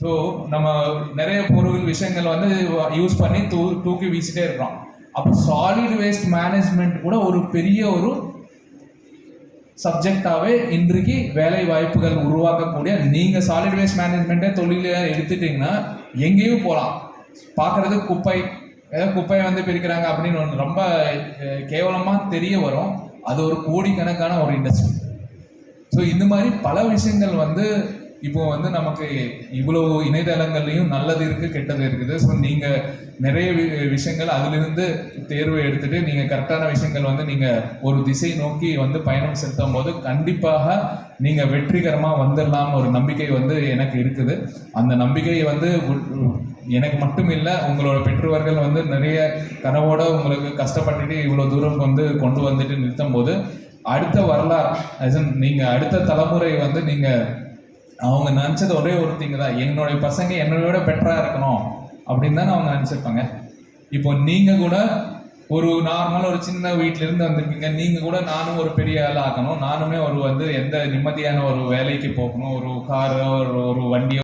So நம்ம நிறைய பொருள் விஷயங்கள் வந்து யூஸ் பண்ணி தூ தூக்கி வீசிட்டே இருக்கிறோம். அப்போ சாலிட் வேஸ்ட் மேனேஜ்மெண்ட் கூட ஒரு பெரிய ஒரு சப்ஜெக்டாகவே இன்றைக்கு வேலை வாய்ப்புகள் உருவாக்கக்கூடிய நீங்கள் சாலிட் வேஸ்ட் மேனேஜ்மெண்ட்டே தொழில எடுத்துட்டிங்கன்னா எங்கேயும் போகலாம் பார்க்குறது குப்பை. ஏதோ குப்பையை வந்து பிரிக்கிறாங்க அப்படின்னு ஒன்று ரொம்ப கேவலமாக தெரிய வரும். அது ஒரு கோடிக்கணக்கான ஒரு இண்டஸ்ட்ரி ஸோ இந்த மாதிரி பல விஷயங்கள் வந்து இப்போ வந்து நமக்கு இவ்வளோ இணையதளங்கள்லையும் நல்லது இருக்குது கெட்டது இருக்குது. ஸோ நீங்கள் நிறைய வி- விஷயங்கள் அதிலிருந்து தேர்வு எடுத்துட்டு நீங்கள் கரெக்டான விஷயங்கள் வந்து நீங்கள் ஒரு திசை நோக்கி வந்து பயணம் செலுத்தும் போது கண்டிப்பாக நீங்கள் வெற்றிகரமாக வந்துடலாம் ஒரு நம்பிக்கை வந்து எனக்கு இருக்குது. அந்த நம்பிக்கையை வந்து எனக்கு மட்டும் இல்லை உங்களோட பெற்றோர்கள் வந்து நிறைய கனவோட உங்களுக்கு கஷ்டப்பட்டுட்டு இவ்வளோ தூரம் வந்து கொண்டு வந்துட்டு நிறுத்தும் போது அடுத்த வரலாறு அஸ் in அடுத்த தலைமுறை வந்து நீங்கள் அவங்க நினச்சது ஒரே ஒரு திங்க தான். என்னுடைய பசங்க என்னோட பெட்டராக இருக்கணும் அப்படின்னு தான் அவங்க நினச்சிருப்பாங்க. இப்போ நீங்கள் கூட ஒரு நார்மலாக ஒரு சின்ன வீட்டிலேருந்து வந்திருக்கீங்க. நீங்கள் கூட நானும் ஒரு பெரிய ஆள் ஆக்கணும் நானுமே ஒரு வந்து எந்த நிம்மதியான ஒரு வேலைக்கு போகணும். ஒரு காரோ ஒரு ஒரு வண்டியோ